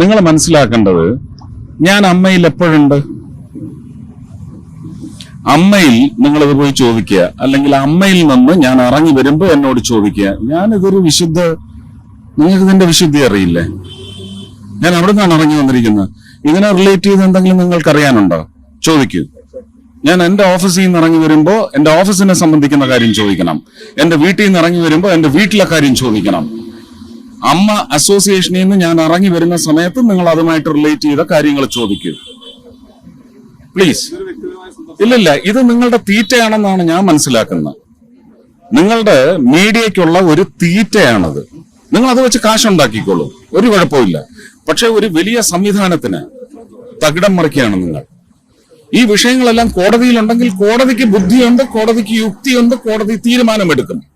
നിങ്ങൾ മനസ്സിലാക്കേണ്ടത് ഞാൻ അമ്മയിൽ എപ്പോഴുണ്ട്? അമ്മയിൽ നിങ്ങളത് പോയി ചോദിക്കുക. അല്ലെങ്കിൽ അമ്മയിൽ നിന്ന് ഞാൻ ഇറങ്ങി വരുമ്പോൾ എന്നോട് ചോദിക്കുക. ഞാൻ ഇതൊരു വിശുദ്ധ നിങ്ങൾക്ക് ഇതിന്റെ വിശുദ്ധി അറിയില്ലേ? ഞാൻ അവിടെ നിന്നാണ് ഇറങ്ങി വന്നിരിക്കുന്നത്. ഇതിനെ റിലേറ്റ് ചെയ്ത് എന്തെങ്കിലും നിങ്ങൾക്ക് അറിയാനുണ്ടോ ചോദിക്കൂ. ഞാൻ എന്റെ ഓഫീസിൽ നിന്ന് ഇറങ്ങി വരുമ്പോൾ എന്റെ ഓഫീസിനെ സംബന്ധിക്കുന്ന കാര്യം ചോദിക്കണം. എന്റെ വീട്ടിൽ നിന്ന് ഇറങ്ങി വരുമ്പോൾ എന്റെ വീട്ടിലെ കാര്യം ചോദിക്കണം. അമ്മ അസോസിയേഷനിൽ നിന്ന് ഞാൻ ഇറങ്ങി വരുന്ന സമയത്ത് നിങ്ങൾ അതുമായിട്ട് റിലേറ്റ് ചെയ്ത കാര്യങ്ങൾ ചോദിക്കൂ. പ്ലീസ് ഇല്ലില്ല ഇത് നിങ്ങളുടെ തീറ്റയാണെന്നാണ് ഞാൻ മനസ്സിലാക്കുന്നത്. നിങ്ങളുടെ മീഡിയയ്ക്കുള്ള ഒരു തീറ്റയാണത്. നിങ്ങൾ അത് വെച്ച് കാശുണ്ടാക്കിക്കോളൂ. ഒരു കുഴപ്പമില്ല പക്ഷെ ഒരു വലിയ സംവിധാനത്തിന് തകിടം മറിക്കുകയാണ് നിങ്ങൾ. ഈ വിഷയങ്ങളെല്ലാം കോടതിയിലുണ്ടെങ്കിൽ കോടതിക്ക് ബുദ്ധിയുണ്ട് കോടതിക്ക് യുക്തിയുണ്ട് കോടതി തീരുമാനമെടുക്കും.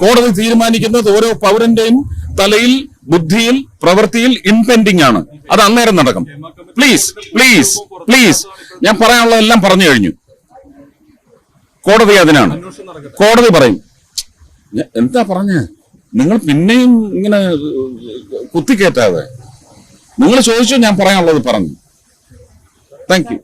കോടതി തീരുമാനിക്കുന്നത് ഓരോ പൗരന്റെയും തലയിൽ ബുദ്ധിയിൽ പ്രവൃത്തിയിൽ ഇൻപെൻഡിങ് ആണ്. അത് അന്നേരം നടക്കും. പ്ലീസ് പ്ലീസ് പ്ലീസ് ഞാൻ പറയാനുള്ളതെല്ലാം പറഞ്ഞു കഴിഞ്ഞു. കോടതി അതിനാണ്. കോടതി പറയും. എന്താ പറഞ്ഞേ? നിങ്ങൾ പിന്നെയും ഇങ്ങനെ കുത്തിക്കേറ്റാതെ. നിങ്ങൾ ചോദിച്ചു ഞാൻ പറയാനുള്ളത് പറഞ്ഞു. Thank you